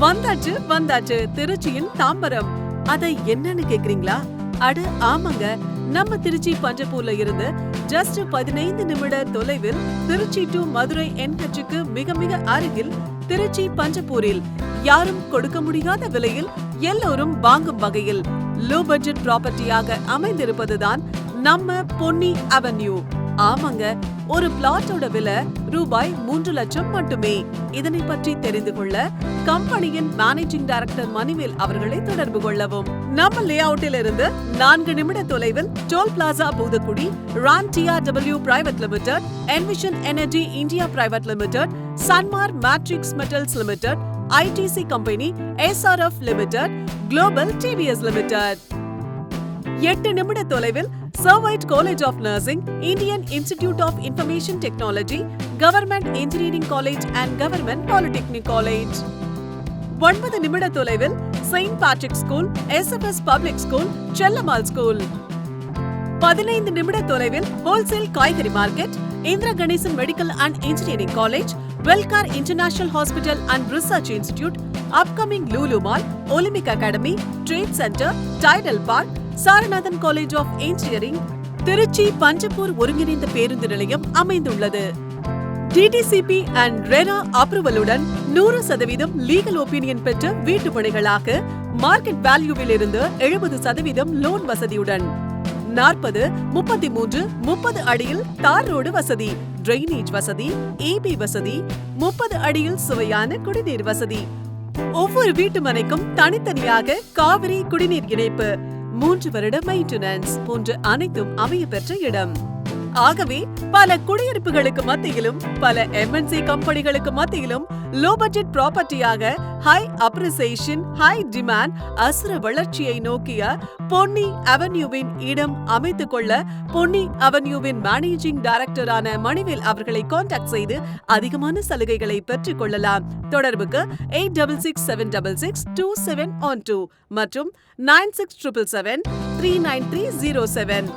வந்தாச்சு வந்தாச்சு. திருச்சியின் தாம்பரம். அதை என்னன்னு கேக்குறீங்களா? அடு ஆமாங்க. நம்ம திருச்சி பஞ்சப்பூர்ல இருந்து ஜஸ்ட் பதினைந்து நிமிட தொலைவில் திருச்சி டு மதுரை என்ஹெச்சுக்கு மிக மிக அருகில் திருச்சி பஞ்சப்பூரில். யாரும் கொடுக்க முடியாத விலையில் எல்லோரும் வாங்கும் வகையில். லோ பட்ஜெட் ப்ராப்பர்ட்டியாக அமைந்திருப்பதுதான் நம்ம பொன்னி அவென்யூ ஆமாங்க ஒரு பிளாட்டோட விலை ரூபாய் மூன்று லட்சம் மட்டுமே. இதனை பற்றி தெரிந்து கொள்ள கம்பெனியின் மேனேஜிங் டைரக்டர் மணிவேல் அவர்களை தொடர்பு கொள்ளவும். நம்ம லே அவுட்டில் இருந்து நான்கு நிமிட தொலைவில் toll plaza Boothakudi Rane TRW private limited Envision Energy India private limited Sanmar matrix metals limited ITC company SRF limited global TVS limited. எட்டு நிமிட தொலைவில் Servite college of nursing Indian institute of information technology government engineering college and government polytechnic college ஒன்பது நிமிட தொலைவில் Saint Patrick school SFS public school Chellammal school பதினைந்து நிமிட தொலைவில் wholesale காய்கறி market Indira Ganesan medical and engineering college Welcare international hospital and research institute upcoming Lulu mall Olympic academy trade centre Tidel park Saranathan college of engineering Trichy Panjappur ஒருங்கிணைந்த பேருந்து நிலையம் அமைந்துள்ளது. DTCP and RERA அப்ரூவலுடன் நூறு சதவீதம் legal opinion பெற்ற வீட்டு பணிகளாக market வேல்யூவில் இருந்து எழுபது சதவீதம் லோன் வசதியுடன். நாற்பது முப்பத்தி மூன்று முப்பது அடியில் தார் ரோடு வசதி டிரைனேஜ் வசதி ஏபி வசதி முப்பது அடியில் சுவையான குடிநீர் வசதி. ஒவ்வொரு வீட்டு மனைக்கும் தனித்தனியாக காவிரி குடிநீர் இணைப்பு. மூன்று வருட மெயின்டெனன்ஸ் போன்ற அனைத்தும் அமைய பெற்ற இடம். ஆகவே பல குடியிருப்புகளுக்கு மத்தியிலும் பல எம்என்சி கம்பெனிகளுக்கு மத்தியிலும் லோ பட்ஜெட் ப்ராப்பர்ட்டியாக ஹை அப்ரிசியேஷன் ஹை டிமாண்ட் அசுர வளர்ச்சியை நோக்கிய பொன்னி அவென்யூவின் இடம் அமைத்துக் கொள்ள பொன்னி அவென்யூவின் மேனேஜிங் டைரக்டரான மணிவேல் அவர்களை காண்டாக்ட் செய்து அதிகமான சலுகைகளை பெற்றுக் கொள்ளலாம். தொடர்புக்கு eight double six seven double six two seven one two மற்றும் nine six triple seven three nine three zero seven